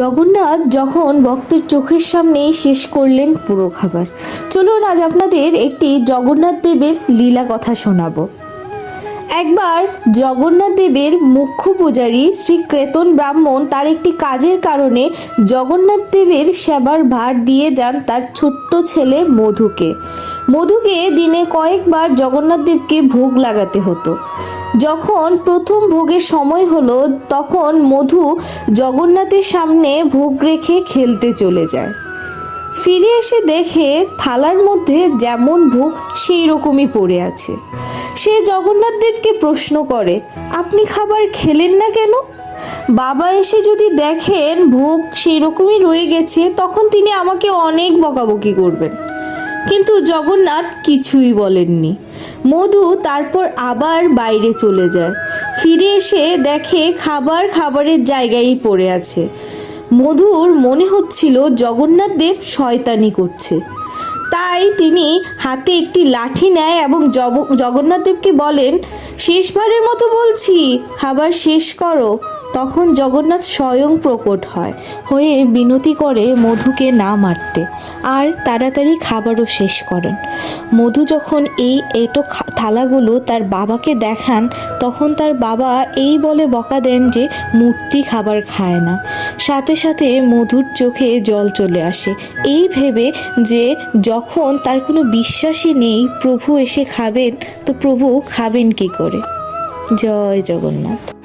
জগন্নাথ যখন ভক্তের চোখের সামনেই শেষ করলেন পুরো খাবার। চলুন আজ আপনাদের একটি জগন্নাথ দেবের লীলা কথা শোনাবো। একবার জগন্নাথ দেবের মুখ্য পূজারী শ্রী ক্রেতন ব্রাহ্মণ তার একটি কাজের কারণে জগন্নাথ দেবের সেবার ভার দিয়ে যান তার ছোট্ট ছেলে মধুকে। মধুকে দিনে কয়েকবার জগন্নাথদেবকে ভোগ লাগাতে হতো। যখন প্রথম ভোগের সময় হলো, তখন মধু জগন্নাথের সামনে ভোগ রেখে খেলতে চলে যায়। ফিরে এসে দেখে থালার মধ্যে যেমন ভোগ সেই রকমই পড়ে আছে। সে জগন্নাথ দেবকে প্রশ্ন করে, আপনি খাবার খেলেন না কেন? বাবা এসে যদি দেখেন ভোগ সেই রকমই রয়ে গেছে, তখন তিনি আমাকে অনেক বকাবকি করবেন। কিন্তু জগন্নাথ কিছুই বলেননি। মধু তারপর আবার বাইরে চলে যায়। ফিরে এসে দেখে খাবার খাবারের জায়গায় পড়ে আছে। মধুর মনে হচ্ছিল জগন্নাথ দেব শয়তানি করছে। তাই তিনি হাতে একটি লাঠি নেয় এবং জগন্নাথদেবকে বলেন, শেষবারের মতো বলছি খাবার শেষ করো। তখন জগন্নাথ স্বয়ং প্রকট হয়, হয়ে বিনতি করে মধুকে না মারতে। আর তাড়াতাড়ি খাবারও শেষ করেন। মধু যখন এই এটো থালাগুলো তার বাবাকে দেখান, তখন তার বাবা এই বলে বকা দেন যে মূর্তি খাবার খায় না। সাথে সাথে মধুর চোখে জল চলে আসে। এই ভেবে যে যখন তার কোনো বিশ্বাসই নেই প্রভু এসে খাবেন তো প্রভু খাবেন কি করে? জয় জগন্নাথ।